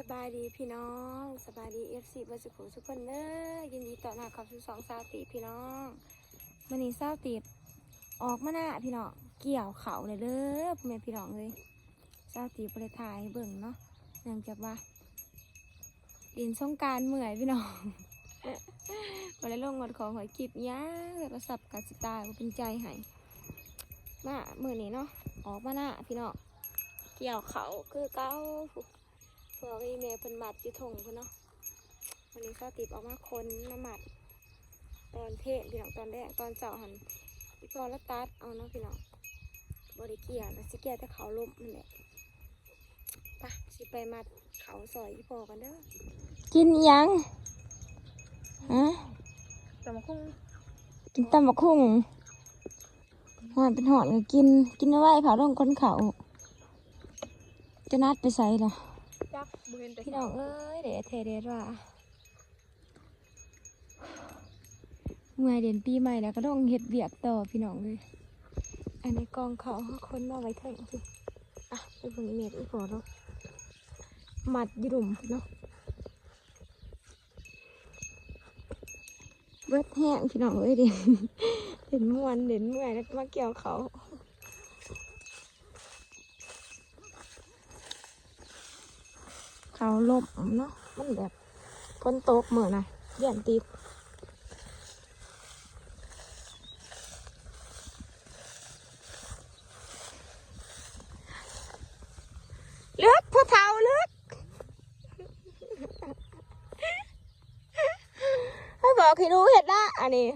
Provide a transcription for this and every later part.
สบายดีพี่น้องสบายดีเอฟซีบริสุทธิ์ทุกคนเด้อยินดีต้อนรับเข้าสู่สองสาวตีพี่น้องมันนี้สาวตีออกมาหน้าพี่น้องเกี่ยวเขาเลยเด้อพ่อแม่พี่น้องเลยสาวตีบริถ่ายให้เบิ่งเนาะเนื่องจากว่าดินสงกรารเมื่อยพี่น้องวันนี้ลงวันของหอยกิบย่างโทรศัพท์กาสิตายเป็นใจให้มาเมื่อนี้เนาะออกมาหน้าพี่น้องเกี่ยวเขาคือเก้า พวกอีเมลเป็นหมัดอยู่ถงพุ่นเนาะวันนี้ก็ติดออกมาคนมาหมัด ตอนเพศพี่น้องตอนแรกตอนเจ้าหันพี่พอแล้วตัดเอาเนาะพี่น้องบริเกียร์นะสิเกียร์แต่เขาล้มนั่นแหละไปะสิไปมัดเขาซอยพี่พอกันเด้อกินยังฮะแต่มาคุ้งกินตำบักหุ่งหอนเป็นหอนก็กินกินเอาไว้เขาลงคนเขาจะนัดไปใส่หรอจักบเห็นแต่ พี่น้องเอ้ยเดี๋ยวเทเดดว่าเมื่อเดือนปีใหม่แล้วก็ต้องเฮ็ดเบียกต่อพี่น้องเลยอันนี้กองเขาคนมาไว้เถิงสิอะไปเบิ่งอีเมจอีกพอเนาะมัดยุ่มเนาะเบิดแห้งพี่น้องเอ้ยเด่นเด่นมวนเด่นเมื่อยแล้วมาเกี่ยวเขา เขา ลบเนาะมันแบบฝนตกเหมือนนะเยี่นติดเลือกผู้เฒ่าเลือกให้บอกให้รู้เห็ดละอันนี้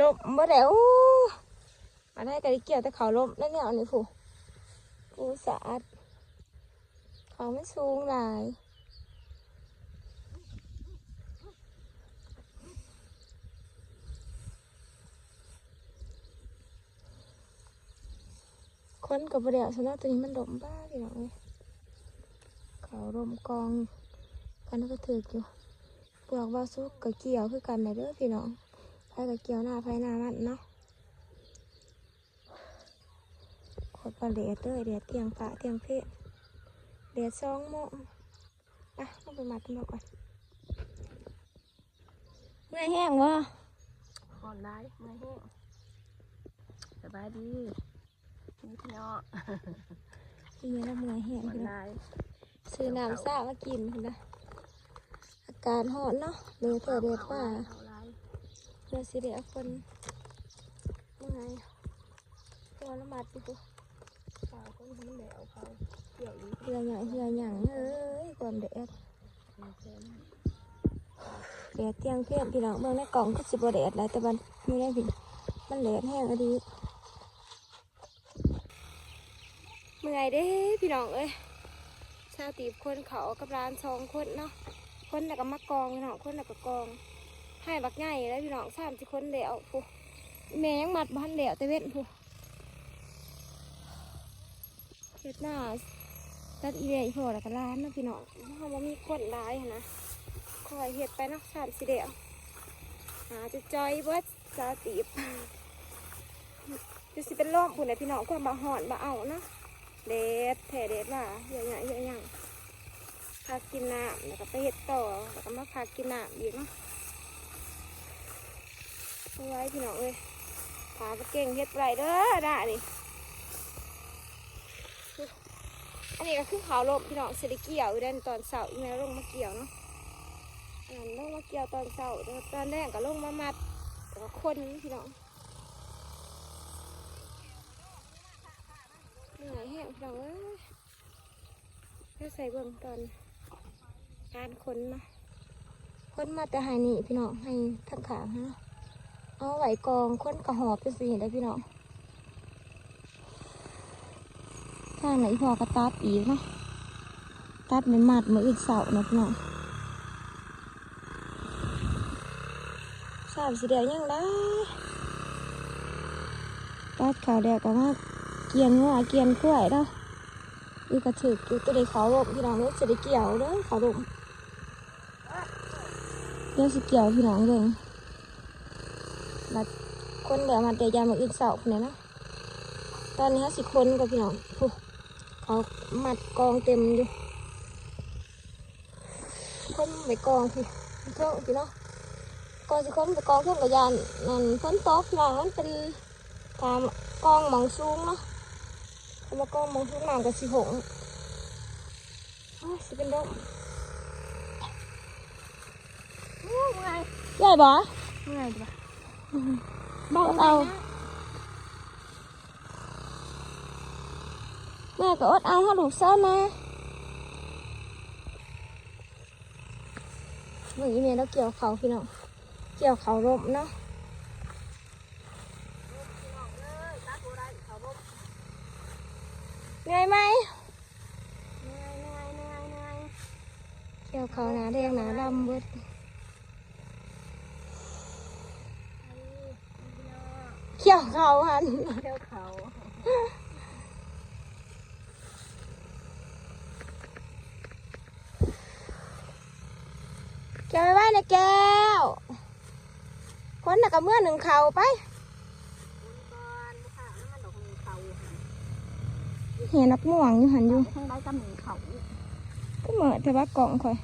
ลบบ่ได้อู้มาได้แต่ได้เกี่ยวแต่เขาลบนั่นเนี่ยอันนี้ผู้ กูสะอาดขาไม่สูงหลายคนกับเดียวสำหรับตัวนี้มันดมบ้าพี่น้องเลยเขารมกองกันก็ถืออยู่ปลอกบาซุกกับเกี่ยวคือกันนะเด้อพี่น้องไผกับเกี่ยวหน้าไผหน้ามันเนาะ ขดปลาเดียดเด้อเดียดเตียงปะเตียงเพศเดียดสองโมงอะต้องไปมัดกันมาก่อนเมื่อยแห้งวะอ่อนได้เมื่อยแห้งสบายดีนี่พี่น้องอีเมลแล้วเมื่อยแห้งอ่อนพี่น้องได้ซื้อน้ำซ่ามากินพุ่นนะอากาศร้อนเนาะเดือดเดือดเดือดป่าเอาไรเพื่อสิเดียคนเมื่อยตัวละมัดอยู่ ปุ๊ข้าวก็มันแดวเขาเกี่ยวอีกเหือหยั่งเหือหยั่งเอ้ยความเดือดมีเส้นเดือดเตียงเพี้ยนพี่น้องเมืองในกล่องก็สิบเดือดแล้วแต่มันไม่ได้พี่มันเดือดแห้งอดีเมื่อยเด้พี่น้องเอ้ยชาวตีบคนเขากับร้านสองคนเนาะคนแล้วก็มากองพี่น้องคนแล้วก็กองให้บักใหญ่แล้วพี่น้องสามสิคนเดียวผู้แม่ยังมัดบ้านเดียวแต่เว้นผู้ เฮ็ดหน้าตัดอีเดียพอแล้วก็ร้านนะพี่น้องเขาบ่มีคนร้ายนะคอยเฮ็ดไปนาะสามสิเดียวหาจะจอยเบิดชาตีบจะสิเป็นล่มผู้ใดพี่น้องความบาหอนบาเอานะเด็ดแถเด็ดว่าเยอะๆเยอะๆอย่างพากินน้ำแล้วก็ไปเห็ดต่อแล้วก็มาพากินน้ำอีกเนาะเอาไว้พี่น้องเอ้ยพาไปเก่งเห็ดไรเด้อได้นี่ อันนี้ก็คือเขาลมพี่น้องเสได็เกี่ยวอยู่ด้านตอนเสาร์อีกแล้วลงมาเกี่ยวเนาะอันนั้นลงมาเกี่ยวตอนเสาร์ตอนแรกก็ลงมามัดแล้วก็คนพี่น้องเหนื่อยแห้งพี่น้องเอ้ยถ้าใส่เบิ่งตอนการค้นเนาะค้นมาแต่หายนี่พี่น้องให้ทักขางเนาะเอาไหวกองค้นกระหอบจะสิได้พี่น้อง ข้างไหนพอกระตัดอีกนะตัดไม่มัดมืออื่นเสาเนาะพี่น้องสามสีเดียวยังได้ตัดขาวแดกก็มาเกียนหัวเกียนกล้วยเนาะอีกระถึกอยู่ตัวเด็กเขาลมพี่น้องเด้อจะได้เกี่ยวเด้อเขาลมเดี๋ยวสิเกี่ยวพี่น้องเด้อบัดคนเดี๋ยวมาเดี๋ยยามมาอีกเสาคนนี้นะตอนนี้สิคนกับพี่น้อง ผู้เขาเขามัดกองเต็มอยู่คนไปกองพี่เท่าพี่เนาะกองสิคนไปกองเท่า กระยานนั่กพี่น้องมันเป็นตามกองหมองสูงเนาะเมากองหมองสูงน้ำกับสิหงอ้าวสิเป็นดมเมื่อยใหญ่บ่เมื่อยจ้ะบอกเอาแม่ก็อดเอาให้ลูกเซ้ามาเมื่อกี้แม่เราเกี่ยวเขาพี่น้องเกี่ยวเขาร่มเนาะเหนื่อยไหมเกี่ยวเขาหนาแดงหนาดำเบิดเกี่ยวเขาหันเที่ยวเขา แก้วไปไว้นะแก้วคนน่ะกับเมื่อหนึ่งเขาไปเห็นนักม่วงอยู่หันอยู่ข้างใต้ก็มีเขาก็เหมือนแต่ว่ากล่องข่อย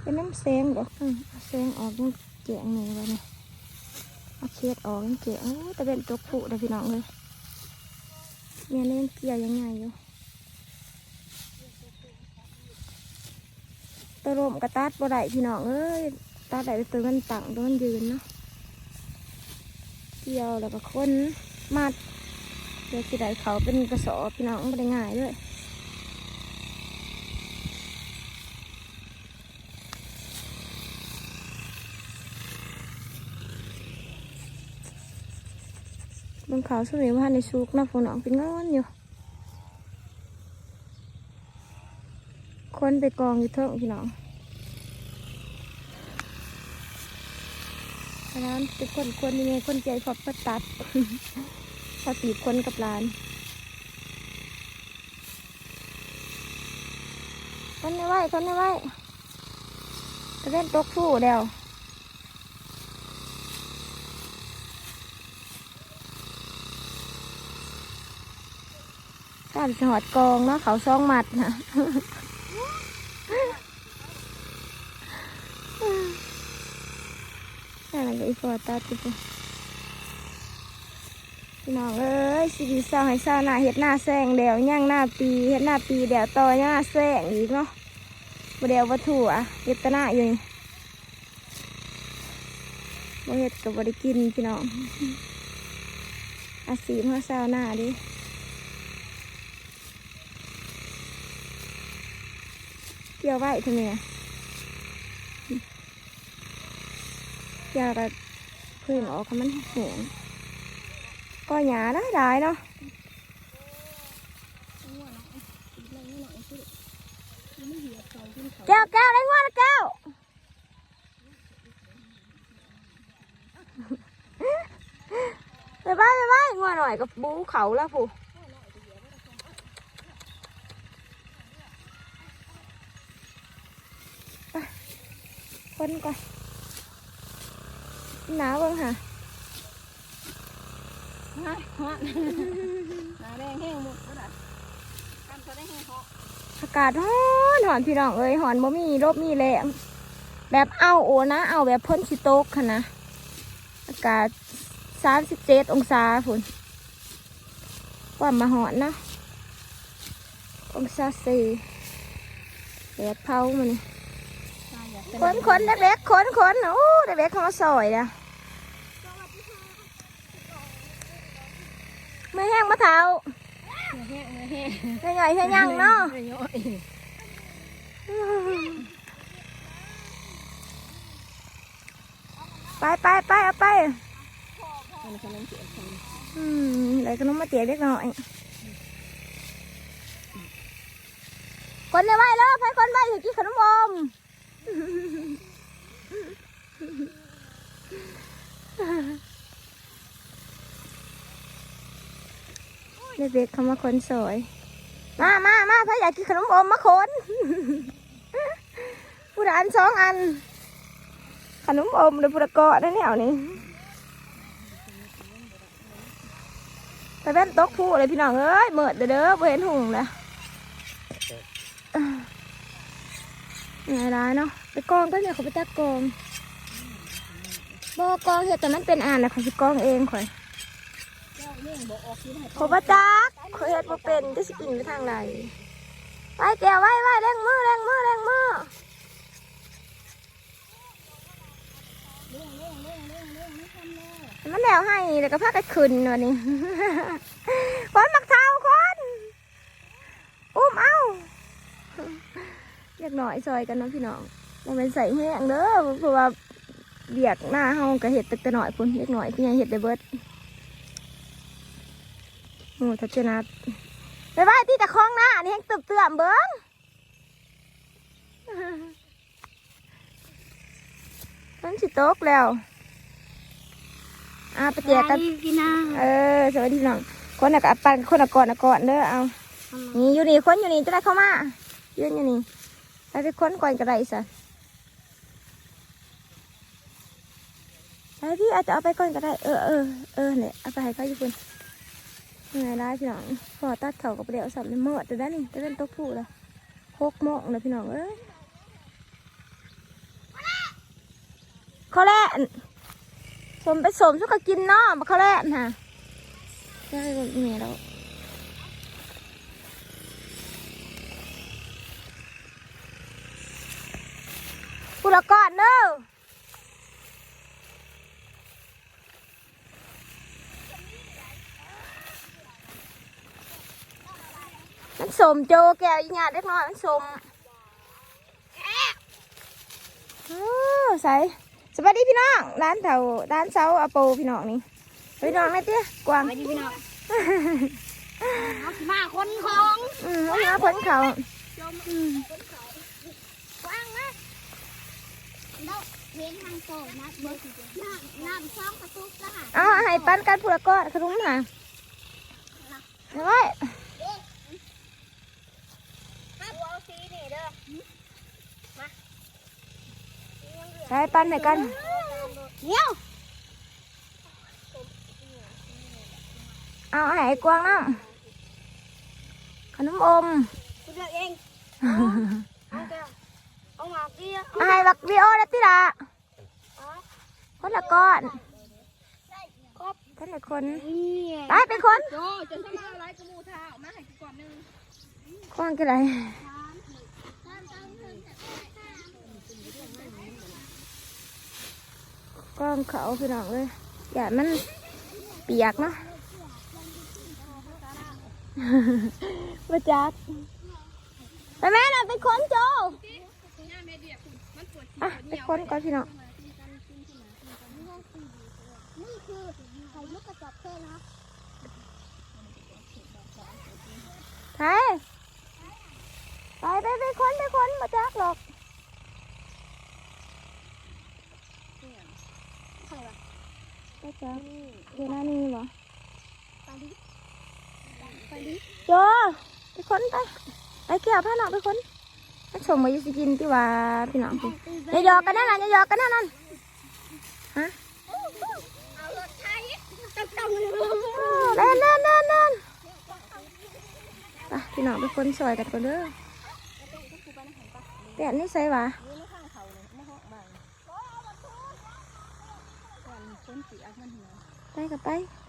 เป็นน้ำเซงเหรออืมเอาเซงออกยังเจ๋งเลยวะเนี่ยเอาเคสออกยังเจ๋งโอ้แต่เป็นตัวผู้เลยพี่น้องเลยเมียนี่ยังเกี่ยวยังไงอยู่ ตัวลมกระตัดบ่ได้พี่น้องเอ้ยตัดได้แต่ตัวมันตั้งตัวมันยืนเนาะเกี่ยวแล้วก็คนมัดเดี๋ยวสิได้เขาเป็นกระสอบพี่น้องไม่ได้ง่ายด้วยบนเขาสุริว่าในซุกนะฝนออกเป็นงอนอยู่ คนไปกองอยู่เทิงพี่น้องร้านเป็นคนคนยังไงคนใจพอบประตัดพอตีคนกับร้านคนไม่ไหวคนไม่ไหวจะเล่นตกผู้เดียวการสหอดกองเนาะเขาซ่องหมัดนะ อะไร ก็อีฟอตาติปพี่น้องเอ้ยสิดีเศร้าให้เศร้าหน้าเห็ดหน้าแซงเดวย่างหน้าปีเห็ดหน้าปีเดวต่อย่างหน้าแซงอีกเนาะบ่เดววัตถุอะเห็ดแตหน้าอยู่นี่บ่เห็ดกับ่ได้กินพี่น้องอาศีพเขาเศร้าหน้าดิเกี่ยวไว้ทำไมอะเกี่ ยวกับพึ่งออกมันแห้งก็หยาได้ได้เนาะแก้วแก้วได้งวดแก้วไปไปไปไปงวดหน่อยกับบูเขาแล้วผู้คนก่อน หนาวเบ้างค่ะฮะฮะหนาแดงแห้งหมดก็ได้กันก็ได้แห้งเหาะอากาศร้อนหอนพี่น้องเอ้ยหอนบ่มีรบมีแรงแบบเอาโอนะ เอาแบบพ่นสิโตกค่ะนะ อากาศสามสิบเจ็ดองศาฝุ่นความมาหอนนะองศาสี่แดดเผามันนี่ตายอยากเป็คนคนเด็กๆคนคนโอ้เด็กๆเขามาซอยนะ เท้าเนื้อแห้งเนื้อแห้งไม่ใหญ่ยังเนาะเนื้อย่อยไปไปไปเอาไปมันกำลังเสียคนอืมไหนขนมมาเตี๋ยเล็กหน่อยคนในไหวแล้วไปคนไหวถึงกินขนมอม เด็กเขามาคนสวย มามามาถ้าอยากกินขนมอมมาคนผู้ละอันสองอัน ขนมอมหรือผู้ละเกาะนั่นเนี่ยเอานี่ตะเว้นตกผู้เลยพี่น้องเอ้ยเมิดเด้อเด้อบ่เห็นหุงเลยเหนื่ร้ายเนาะไปกองก็เนี่ยเขาไปจักกองบ่กองเห็ดแต่มันเป็นอ่านนะเขาสิกองเองข่อย เขาบ่จักเขาเห็ดบ่เป็นจะสิกินไปทางไหนไว้แก้วไว้ไว้แรงมือแรงมือแรงมือมันแล้วให้แล้วก็พากันขึ้นวันนี้คนมักเท้าคนอุ้มเอาเรียกหน่อยซอยกันนะพี่น้องมันเป็นใส่แห้งเด้อเพราะว่าเบียกหน้าเฮาก็เห็ดแตัแต่หน่อยพุ่นเล็กหน่อยพี่ยังเห็ดได้เบิดโอ้ ทัศนัดไปไว้ที่ตะคองหน้านี่แห้งตึบเตื่อมเบิ้งมันสิตกแล้วอ่าไปแจกกันพี่น้าเออสวัสดีน้องคนน่ะกับปันคนน่ะก่อนน่ะก่อนเด้อเอานี่อยู่นี่คนอยู่นี่จะได้เข้ามายืนอยู่นี่ไปไปค้นก่อนก็ได้สะไปพี่อาจจะเอาไปก่อนก็ได้เออเออเออเนี่ยเอาไปให้เขาอยู่คุณ ไงได้พี่น้องพอตัดเขากับเดี๋ยวสับในเมื่อจะได้นี่จะเป็นตกผู้ล้วหกโมงเลยพี่น้องเอ้ยเขาแล่นสมไปสมชุกกินเนาะมาเขาแล่นฮะได้ก็เมียแล้วกูละก่อนเด้อ สมโจแก้วอีหยาเล็กน้อยมันสมเออใส่สวัสดีพี่น้องร้านแถวร้านเซาอาโปพี่น้องนี่พี่น้องนะเตี้ยกวางไปดีพี่น้องเอาสิมาคนของอืมเอามาพ้นเขากว้างนะเราเว้นทางโซ่นะเบอร์สี่น้ำน้ำช่องประตูจ้าเอาให้ปั้นกันพูละก้อนขนมหาเอาไว้ ครับเอาสีนี่เด้อ ใช้ปั้นให้กันเดี๋ยวเอาให้ไอ้กวางน้ำขนมอมกูเลือกเองเอาแก้วเอาหมากเดียว เอาให้บักวิ โอนะติละคนละก้อนคนละคนนี่ไปเป็นคนโจจะทำอะไรกระมูท่าเขาพี่น้องเลยอย่ามันเปียกเนาะมาจัดไปแม่น่ะเป็นคนโจย่าแม่เดียกคุณมันปวดอะเป็นคนก่อนพี่น้องนี่คือไข่ลูกกระจอกเทศนะครับไปไปไปไปคนไปค้นมาจักหรอก ไข่วะ ไปจักเดี๋ยวหน้านี่บ่ไปดิไปดิโจไปคนไปไปเกี่ยวผ้าหนองไปคนไปส่งมาอยู่สิกินที่ว่าพี่น้องพี่อย่าหยอกกันนั่นน่ะอย่าหยอกกันนั่นนั่นฮะเอารถไทยต้องต้องเล่นเล่นเล่นเล่นไปพี่น้องไปคนซอยกันก่อนเด้อแปะนี่ใส่หวะ นี่ไม่ข้างเขาเลยไม่ห้อง บาง